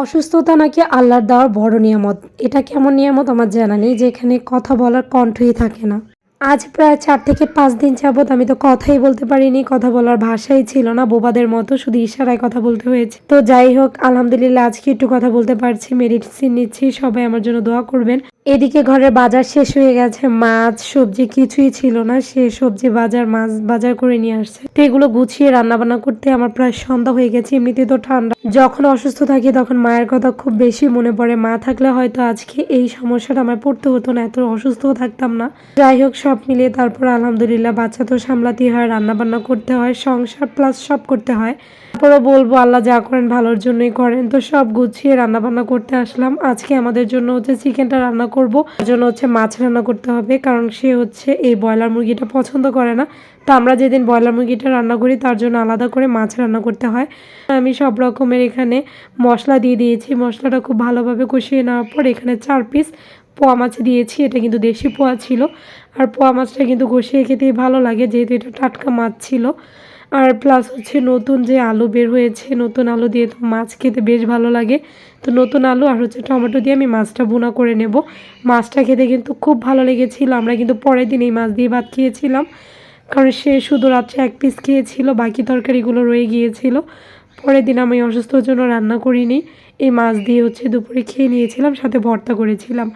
অসুস্থতা নাকি আল্লাহর দেওয়ার বড় নিয়ামত? এটা কেমন নিয়ামত আমার জানা নেই যেখানে কথা বলার কণ্ঠই থাকে না। আজ প্রায় চার থেকে পাঁচ দিন যাবৎ আমি তো কথাই বলতে পারিনি, কথা বলার ভাষাই ছিল না, বোবাদের মতো শুধু ইশারায় কথা বলতে হয়েছে। তো যাই হোক, আলহামদুলিল্লাহ আজকে একটু কথা বলতে পারছি মেডিসিন নিচ্ছি, সবাই আমার জন্য দোয়া করবেন। এদিকে ঘরের বাজার শেষ হয়ে গেছে, মাছ, সবজি কিছুই ছিল না, সে সবজি বাজার, মাছ বাজার করে নিয়ে আসছে। তো এগুলো গুছিয়ে রান্না বান্না করতে আমার প্রায় সন্ধ্যা হয়ে গেছে, এমনিতে তো ঠান্ডা যখন অসুস্থ থাকি তখন মায়ের কথা খুব বেশি মনে পড়ে। মা থাকলে হয়তো আজকে এই সমস্যাটা আমার পড়তে হতো না, এত অসুস্থও থাকতাম না। যাই হোক, সব মিলিয়ে তারপর আলহামদুলিল্লাহ বাচ্চা তো সামলাতেই হয় রান্না বান্না করতে হয়, সংসার প্লাস সব করতে হয়। তারপরে বলব, আল্লাহ যা করেন ভালোর জন্যই করেন। তো সব গুছিয়ে রান্না বান্না করতে আসলাম। আজকে আমাদের জন্য হচ্ছে চিকেনটা রান্না করব। জন্য হচ্ছে মাছ রান্না করতে হবে, কারণ সে হচ্ছে এই ব্রয়লার মুরগিটা পছন্দ করে না। তো আমরা যেদিন ব্রয়লার মুরগিটা রান্না করি, তার জন্য আলাদা করে মাছ রান্না করতে হয়। আমি সব রকমের এখানে মশলা দিয়ে দিয়েছি। মশলাটা খুব ভালোভাবে কষিয়ে নেওয়ার পর এখানে চার পিস পোয়া মাছ দিয়েছি। এটা কিন্তু দেশি পোয়া ছিল। আর পোয়া মাছটা কিন্তু কষিয়ে খেতেই ভালো লাগে, যেহেতু এটা টাটকা মাছ ছিল। আর প্লাস হচ্ছে নতুন যে আলু বের হয়েছে, নতুন আলু দিয়ে তো মাছ খেতে বেশ ভালো লাগে। তো নতুন আলু আর হচ্ছে টমেটো দিয়ে আমি মাছটা বোনা করে নেব। মাছটা খেতে কিন্তু খুব ভালো লেগেছিল। আমরা কিন্তু পরের দিন এই মাছ দিয়ে ভাত খেয়েছিলাম। কারণ সে শুধু রাত্রে এক পিস খেয়েছিল, বাকি তরকারিগুলো রয়ে গিয়েছিল। পরের দিন আমি অসুস্থর জন্য রান্না করিনি। এই মাছ দিয়ে হচ্ছে দুপুরে খেয়ে নিয়েছিলাম, সাথে ভর্তা করেছিলাম।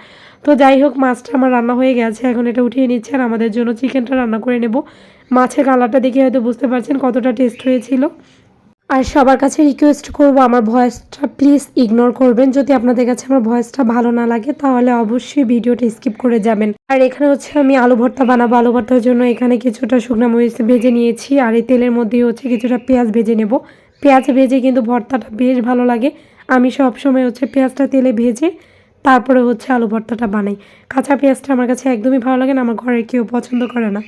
তো যাই হোক, মাছটা আমার রান্না হয়ে গেছে, এখন এটা উঠিয়ে নিচ্ছে আর আমাদের জন্য চিকেনটা রান্না করে নেব। মাছের কালারটা দেখে হয়তো বুঝতে পারছেন কতটা টেস্ট হয়েছিল। আর সবার কাছে রিকোয়েস্ট করব, আমার ভয়েসটা প্লিজ ইগনোর করবেন। যদি আপনাদের কাছে আমার ভয়েসটা ভালো না লাগে, তাহলে অবশ্যই ভিডিওটা স্কিপ করে যাবেন। আর এখানে হচ্ছে আমি আলু ভর্তা বানাবো। আলু ভর্তার জন্য এখানে কিছুটা শুকনো মরিচ ভেজে নিয়েছি, আর এই তেলের মধ্যেই হচ্ছে কিছুটা পেঁয়াজ ভেজে নেব। পেঁয়াজ ভেজে কিন্তু ভর্তাটা বেশ ভালো লাগে। আমি সব সময় হচ্ছে পেঁয়াজটা তেলে ভেজে তারপরে হচ্ছে আলু ভর্তাটা বানাই। কাঁচা পেঁয়াজটা আমার কাছে একদমই ভালো লাগে না, আমার ঘরের কেউ পছন্দ করে না।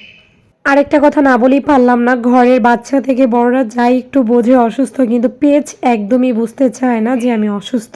আরেকটা কথা না বলেই পারলাম না। ঘরের বাচ্চা থেকে বড়রা যাই একটু বোঝে অসুস্থ, কিন্তু পেজ একদমই বুঝতে চায় না যে আমি অসুস্থ।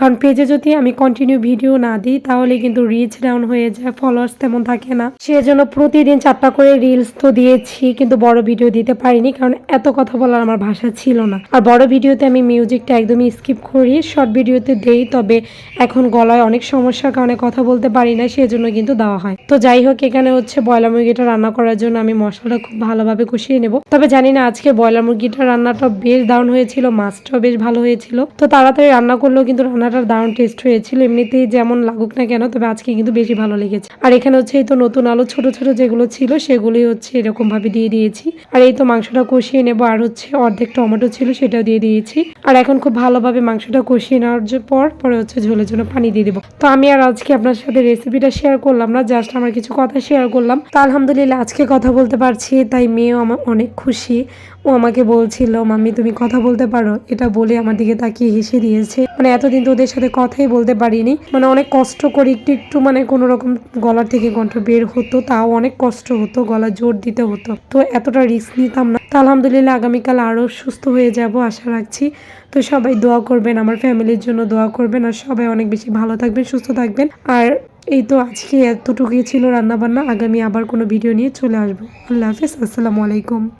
কারণ পেজে যদি আমি কন্টিনিউ ভিডিও না দিই, তাহলে কিন্তু রিচ ডাউন হয়ে যায় ফলোয়ার্স তেমন থাকে না। সেজন্য প্রতিদিন চারটা করে রিলস তো দিয়েছি, কিন্তু বড় ভিডিও দিতে পারিনি, কারণ এত কথা বলার আমার ভাষা ছিল না। আর বড় ভিডিওতে আমি মিউজিকটা একদমই স্কিপ করি শর্ট ভিডিওতে দেই, তবে এখন গলায় অনেক সমস্যার কারণে কথা বলতে পারি না, সেজন্য কিন্তু দেওয়া হয়। তো যাই হোক, এখানে হচ্ছে ব্রয়লার মুরগিটা রান্না করার জন্য আমি মশলাটা খুব ভালোভাবে কষিয়ে নেব। তবে জানি না আজকে ব্রয়লার মুরগিটা রান্নাটা বেশ দারুণ হয়েছিল, মাছটাও বেশ ভালো হয়েছিল। তো তাড়াতাড়ি রান্না করলেও কিন্তু রান্নাটার দারুণ টেস্ট হয়েছিল। এমনিতেই যেমন লাগুক না কেন, তবে আজকে কিন্তু বেশি ভালো লেগেছে। আর এখানে হচ্ছে এই তো নতুন আলু, ছোট ছোট যেগুলো ছিল, সেগুলোই হচ্ছে এরকম ভাবে দিয়ে দিয়েছি। আর এই তো মাংসটা কষিয়ে নেব, আর হচ্ছে অর্ধেক টমেটো ছিল, সেটাও দিয়ে দিয়েছি। আর এখন খুব ভালোভাবে মাংসটা কষিয়ে নেওয়ার পর, পরে হচ্ছে ঝোলের জন্য পানি দিয়ে দেবো। তো আমি আর আজকে আপনার সাথে রেসিপিটা শেয়ার করলাম না জাস্ট আমার কিছু কথা শেয়ার করলাম। তো আলহামদুলিল্লাহ আজকে কথা বলতে পারছি, তাই মেয়েও আমার অনেক খুশি। ও আমাকে বলছিল, মাম্মি, তুমি কথা বলতে পারো? এটা বলে আমার দিকে তাকিয়ে হেসে দিয়েছে। মানে এতদিন তো ওদের সাথে কথাই বলতে পারিনি। মানে অনেক কষ্ট করে একটু একটু মানে কোনো রকম গলার থেকে কণ্ঠ বের হতো, তাও অনেক কষ্ট হতো, গলা জোর দিতে হতো। তো এতটা রিস্ক নিতাম না। তো আলহামদুলিল্লাহ আগামীকাল আরও সুস্থ হয়ে যাব আশা রাখছি। তো সবাই দোয়া করবেন, আমার ফ্যামিলির জন্য দোয়া করবেন আর সবাই অনেক বেশি ভালো থাকবেন, সুস্থ থাকবেন। আর এই তো আজকে এতটুকুই ছিল রান্নাবান্না, আগামী আবার কোনো ভিডিও নিয়ে চলে আসব। আল্লাহ হাফিজ, আসসালামু আলাইকুম।